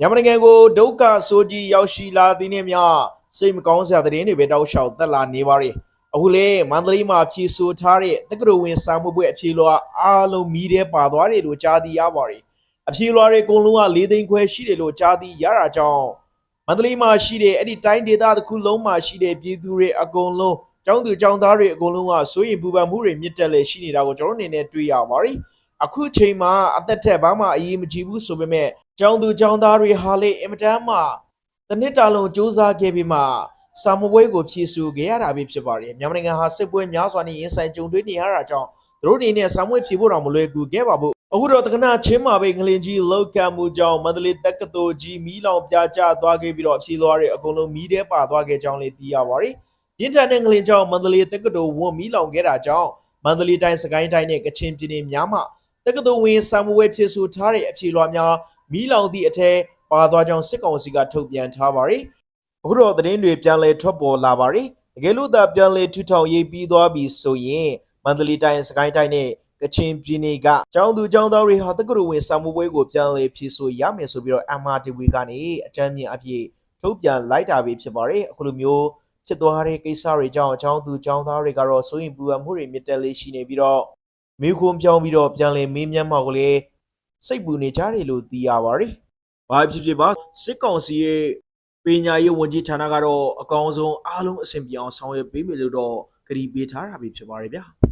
မြန်မာနိုင်ငံကိုဒုက္ခဆိုးကြီးရောက်ရှိလာသည်နှင့်မျှစိတ်မကောင်းစရာသတင်းတွေပဲတောက်လျှောက်တက်လာနေပါရဲ့အခုလေမန္တလေးမှာဖြည့်ဆို့ထားတဲ့တက္ကသိုလ်ဝင်စာမှုပွဲအဖြေလွှာအားလုံးမီးထဲပါသွားတယ်လို့ကြားသိရပါတယ်အဖြေလွှာတွေအကုန်လုံးက၄သိန်းခွဲရှိတယ်လို့ကြားသိရတာကြောင့်မန္တလေးမှာရှိတဲ့အဲ့ဒီတိုင်းဒေသတစ်ခုလုံးမှာရှိတဲ့ပြည်သူတွေအကုန်လုံးကျောင်းသူကျောင်းသားတွေအကုန်လုံးကစိုးရိမ်ပူပန်မှုတွေမြင့်တက်လေရှိနေတာကိုကျွန်တော်တို့အနေနဲ့တွေ့ရပါတယ် အခုချိန်မှာအသက်ထက်ဘာမှအရေးမကြီးဘူးဆိုပေမဲ့ကျောင်းသူကျောင်းသားတွေဟာလေအင်မတန်မှတစ်နှစ်တာလုံးစူးစမ်းခဲ့ပြီးမှစာမပွဲကိုဖြည့်ဆူခဲ့ရတာပဲဖြစ်ပါတယ်မြန်မာနိုင်ငံဟာစစ်ပွဲများစွာနဲ့ရင်ဆိုင်ကြုံတွေ့နေရတာကြောင့်သူတို့အနေနဲ့စာမွေးဖြည့်ဖို့တော့မလွယ်ကူခဲ့ပါဘူးအခုတော့တက္ကနာချင်းမှာပဲငလင်ကြီးလောက်ကံမှုကြောင့်မန္တလေးတက္ကသိုလ်ကြီးမီးလောင်ပြကျသွားခဲ့ပြီးတော့ဖြည့်သွားတဲ့အကုန်လုံးမီးထဲပါသွားခဲ့ကြောင်းလည်းသိရပါတယ်ရင်းထန်တဲ့ငလင်ကြောင့်မန္တလေးတက္ကသိုလ်ဝန်မီးလောင်ခဲ့တာကြောင့်မန္တလေးတိုင်းစကိုင်းတိုင်းနဲ့ကချင်ပြည်နယ်များမှာ တက္ကသိုလ်ဝင်စာမွေးဖြစ်ဆိုထားတဲ့အဖြေလွှာများမီးလောင်သည့်အထက်ပါသွားကြောင်းစစ်ကောင်စီကထုတ်ပြန်ထားပါတယ်။အခုတော့သတင်းတွေပြန်လည်ထွက်ပေါ်လာပါတယ်။တကယ်လို့သာပြန်လည်ထူထောင်ရေးပြီးသွားပြီဆိုရင်မန္တလေးတိုင်းစကိုင်းတိုင်းနဲ့ကချင်ပြည်နယ်ကကျောင်းသူကျောင်းသားတွေဟာတက္ကသိုလ်ဝင်စာမွေးကိုပြန်လည်ဖြည့်ဆို့ရမယ်ဆိုပြီးတော့ MRTV ကနေအကြမ်းမြင့်အဖြစ်ထုတ်ပြန်လိုက်တာပဲဖြစ်ပါတယ်။အခုလိုမျိုးဖြစ်သွားတဲ့ကိစ္စတွေကြောင့်ကျောင်းသူကျောင်းသားတွေကတော့စိုးရင်ပူပန်မှုတွေမြင့်တက်လေးရှိနေပြီးတော့ မိခွန်းပြောင်းပြီးတော့ပြန်လည်မင်းမြတ်မောက်ကလေးစိတ်ပူနေကြတယ်လို့သိရပါတယ်။ဘာဖြစ်ဖြစ်ပါစစ်ကောင်စီရဲ့ပညာရေးဝန်ကြီးဌာနကတော့အကောင်းဆုံးအားလုံးအဆင်ပြေအောင်ဆောင်ရွက်ပေးမယ်လို့တော့ကတိပေးထားတာပဲဖြစ်ပါတယ်ဗျာ။